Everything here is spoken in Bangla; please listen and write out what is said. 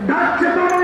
ডাকছে তোমার